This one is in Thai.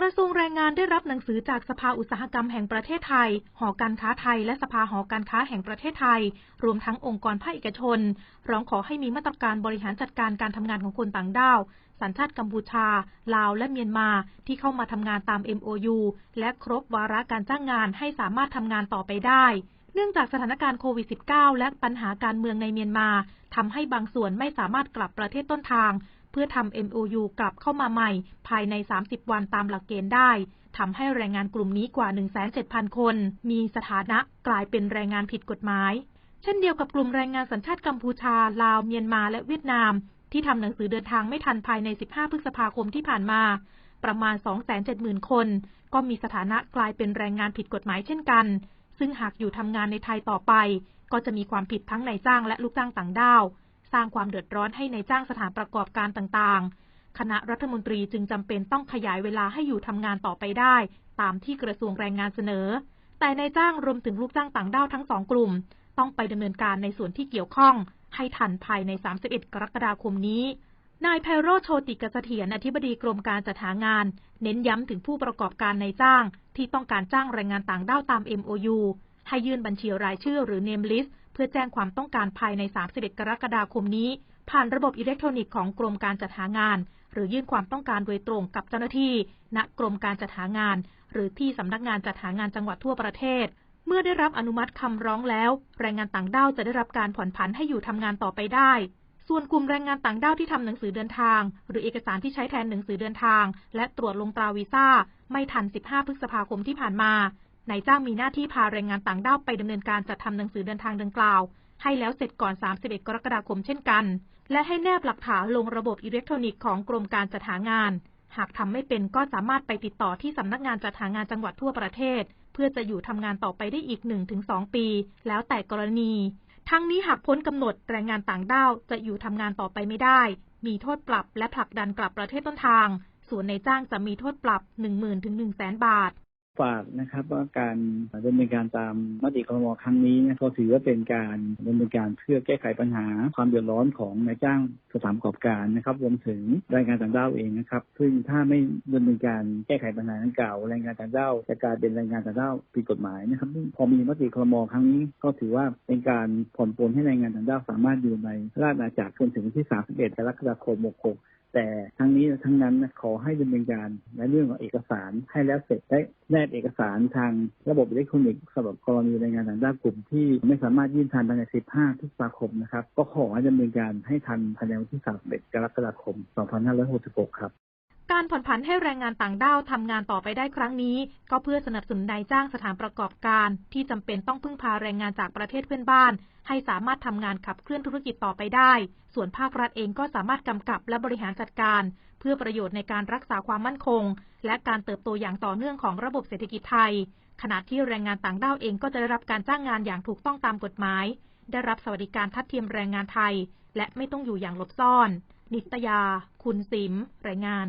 กระทรวงแรงงานได้รับหนังสือจากสภาอุตสาหกรรมแห่งประเทศไทย หอการค้าไทย และสภาหอการค้าแห่งประเทศไทย รวมทั้งองค์กรภาคเอกชน ร้องขอให้มีมาตรการบริหารจัดการการทำงานของคนต่างด้าว สัญชาติกัมพูชา ลาว และเมียนมา ที่เข้ามาทำงานตาม MOU และครบวาระการจ้างงานให้สามารถทำงานต่อไปได้เนื่องจากสถานการณ์โควิด -19 และปัญหาการเมืองในเมียนมาทำให้บางส่วนไม่สามารถกลับประเทศต้นทาง พื่อทำ MOU กลับเข้ามาใหม่ ภายใน 30 วันตามหลักเกณฑ์ได้ทำให้แรงงานกลุ่มนี้กว่า107,000 คน มีสถานะกลายเป็นแรงงานผิดกฎหมาย เช่นเดียวกับกลุ่มแรงงานสัญชาติกัมพูชา ลาว เมียนมา และเวียดนาม ที่ทำหนังสือเดินทางไม่ทันภายใน 15 พฤษภาคมที่ผ่านมา ประมาณ 270,000 คน ก็มีสถานะกลายเป็นแรงงานผิดกฎหมายเช่นกัน ซึ่งหากอยู่ทำงานในไทยต่อไป ก็จะมีความผิดทั้งนายจ้างและลูกจ้างต่างด้าว สร้างความเดือดร้อนให้ในจ้างสถานประกอบการต่างๆ คณะรัฐมนตรีจึงจำเป็นต้องขยายเวลาให้อยู่ทำงานต่อไปได้ ตามที่กระทรวงแรงงานเสนอ แต่ในจ้างรวมถึงลูกจ้างต่างด้าวทั้งสองกลุ่ม ต้องไปดำเนินการในส่วนที่เกี่ยวข้อง ให้ทันภายใน 31 กรกฎาคมนี้นายไพโรธโชติกเสถียรอธิบดีกรมการจัดหางาน เน้นย้ำถึงผู้ประกอบการในจ้าง ที่ต้องการจ้างแรงงานต่างด้าวตาม MOU ให้ยื่นบัญชีรายชื่อหรือ Name List เพื่อแจ้งความต้องการภายใน 31 กรกฎาคมนี้ ผ่านระบบอิเล็กทรอนิกส์ของกรมการจัดหางาน หรือยื่นความต้องการโดยตรงกับเจ้าหน้าที่ ณกรมการจัดหางาน หรือที่สำนักงานจัดหางานจังหวัดทั่วประเทศ เมื่อได้รับอนุมัติคำร้องแล้ว แรงงานต่างด้าวจะได้รับการผ่อนผันให้อยู่ทำงานต่อไปได้ ส่วนกลุ่มแรงงานต่างด้าวที่ทำหนังสือเดินทาง หรือเอกสารที่ใช้แทนหนังสือเดินทาง และตรวจลงตราวีซ่าไม่ทัน 15 พฤษภาคมที่ผ่านมา นายจ้างมีหน้าที่พาแรงงานต่างด้าวไปดำเนินการจัดทำหนังสือเดินทางดังกล่าว ให้แล้วเสร็จก่อน 31 กรกฎาคมเช่นกัน และให้แนบหลักฐานลงระบบอิเล็กทรอนิกส์ของกรมการจัดหางาน หากทำไม่เป็นก็สามารถไปติดต่อที่สำนักงานจัดหางานจังหวัดทั่วประเทศ เพื่อจะอยู่ทำงานต่อไปได้อีก 1-2 ปี แล้วแต่กรณี ทั้งนี้หากพ้นกำหนดแรงงานต่างด้าวจะอยู่ทำงานต่อไปไม่ได้ มีโทษปรับและผลักดันกลับประเทศต้นทางส่วนในจ้างจะมีโทษปรับ 10,000 ถึง 100,000 บาท ฝากนะครับว่าการดำเนินการตามมติครมครั้งนี้นะก็ถือว่าเป็นการดำเนินการเพื่อแก้ไขปัญหาความเดือดร้อนของนายจ้างสถานประกอบการนะครับรวมถึงแรงงานต่างด้าวเองนะครับ ซึ่งถ้าไม่ดำเนินการแก้ไขปัญหาดังกล่าวแรงงานต่างด้าวจะกลายเป็นแรงงานต่างด้าวผิดกฎหมายนะครับพอมีมติครมครั้งนี้ก็ถือว่าเป็นการผ่อนปลนให้แรงงานต่างด้าวสามารถอยู่ในราชอาณาจักรจนถึงวันที่ 31 กรกฎาคม 66 แต่ทั้งนี้ทั้งนั้นขอให้ดำเนินการในเรื่องของเอกสารให้แล้วเสร็จได้แนบเอกสารทางระบบอิเล็กทรอนิกส์สำหรับกรณีแรงงานต่างด้าวกลุ่มที่ไม่สามารถยื่นทันภายใน 15พฤษภาคมนะครับ ก็ขอให้ดำเนินการให้ทันภายในวันที่ 31 กรกฎาคม 2566 ครับ การผ่อนผันให้แรงงานต่างด้าวทำงานต่อไปได้ครั้งนี้ ก็เพื่อสนับสนุนนายจ้างสถานประกอบการ ที่จำเป็นต้องพึ่งพาแรงงานจากประเทศเพื่อนบ้าน ให้สามารถทำงานขับเคลื่อนธุรกิจต่อไปได้ ส่วนภาครัฐเองก็สามารถกำกับและบริหารจัดการ เพื่อประโยชน์ในการรักษาความมั่นคง และการเติบโตอย่างต่อเนื่องของระบบเศรษฐกิจไทย ขณะที่แรงงานต่างด้าวเองก็จะได้รับการจ้างงานอย่างถูกต้องตามกฎหมาย ได้รับสวัสดิการทัดเทียมแรงงานไทย และไม่ต้องอยู่อย่างหลบซ่อน นิตยา คุณสิม รายงาน